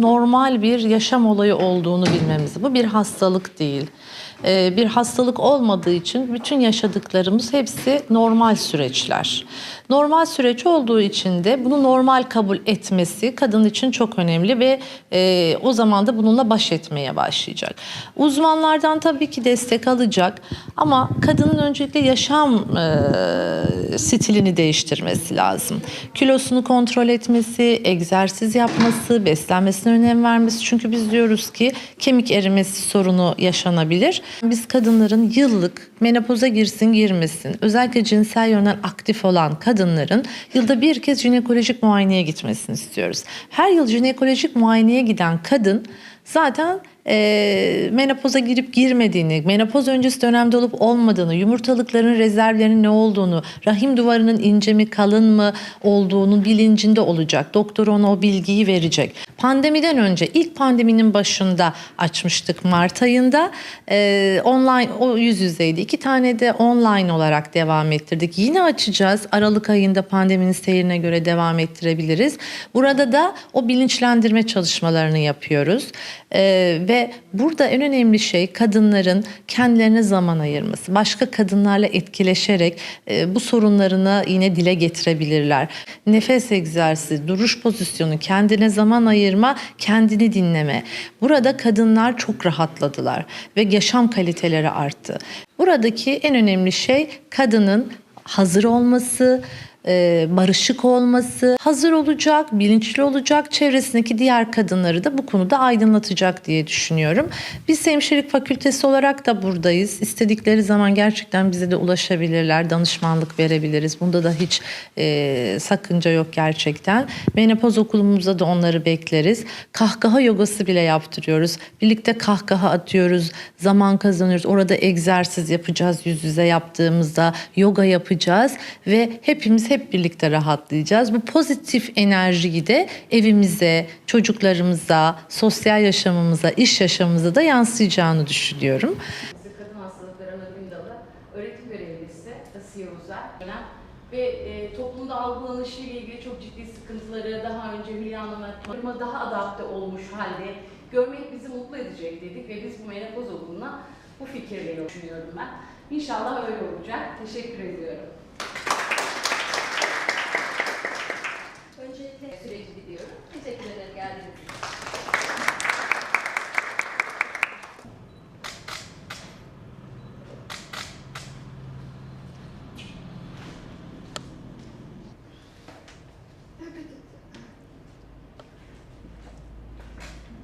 normal bir yaşam olayı olduğunu bilmemiz. Bu bir hastalık değil. Ee, bir hastalık olmadığı için bütün yaşadıklarımız hepsi normal süreçler. Normal süreç olduğu için de bunu normal kabul etmesi kadın için çok önemli ve e, o zaman da bununla baş etmeye başlayacak. Uzmanlardan tabii ki destek alacak ama kadının öncelikle yaşam e, stilini değiştirmesi lazım. Kilosunu kontrol etmesi, egzersiz yapması, beslenmesine önem vermesi. Çünkü biz diyoruz ki kemik erimesi sorunu yaşanabilir. Biz kadınların yıllık menopoza girsin girmesin özellikle cinsel yönden aktif olan kadınların yılda bir kez jinekolojik muayeneye gitmesini istiyoruz. Her yıl jinekolojik muayeneye giden kadın zaten e, menopoza girip girmediğini, menopoz öncesi dönemde olup olmadığını, yumurtalıkların rezervlerinin ne olduğunu, rahim duvarının ince mi kalın mı olduğunun bilincinde olacak. Doktor ona o bilgiyi verecek. Pandemiden önce ilk pandeminin başında açmıştık Mart ayında. E, online o yüz yüzeydi. İki tane de online olarak devam ettirdik. Yine açacağız. Aralık ayında pandeminin seyrine göre devam ettirebiliriz. Burada da o bilinçlendirme çalışmalarını yapıyoruz. E, ve burada en önemli şey kadınların kendilerine zaman ayırması. Başka kadınlarla etkileşerek e, bu sorunlarını yine dile getirebilirler. Nefes egzersizi, duruş pozisyonu, kendine zaman ayırma, kendini dinleme. Burada kadınlar çok rahatladılar ve yaşam kaliteleri arttı. Buradaki en önemli şey kadının hazır olması, e, barışık olması, hazır olacak, bilinçli olacak, çevresindeki diğer kadınları da bu konuda aydınlatacak diye düşünüyorum. Biz hemşirelik fakültesi olarak da buradayız. İstedikleri zaman gerçekten bize de ulaşabilirler, danışmanlık verebiliriz. Bunda da hiç e, sakınca yok gerçekten. Menopoz okulumuzda da onları bekleriz. Kahkaha yogası bile yaptırıyoruz. Birlikte kahkaha atıyoruz, zaman kazanıyoruz. Orada egzersiz yapacağız yüz yüze yaptığımızda, yoga yapacağız ve hepimiz hep birlikte rahatlayacağız. Bu pozitif enerjiyi de evimize, çocuklarımıza, sosyal yaşamımıza, iş yaşamımıza da yansıyacağını düşünüyorum. Kadın Hastalıkları Anabilim Dalı öğretim görevlisi Asiye Uzer ve e, toplumda algılanışı ile ilgili çok ciddi sıkıntıları daha önce Hülya Hanım'a daha adapte olmuş halde görmek bizi mutlu edecek dedik ve biz bu menopoz okuluna bu fikirleri düşünüyorum ben. İnşallah öyle olacak. Teşekkür ediyorum. value.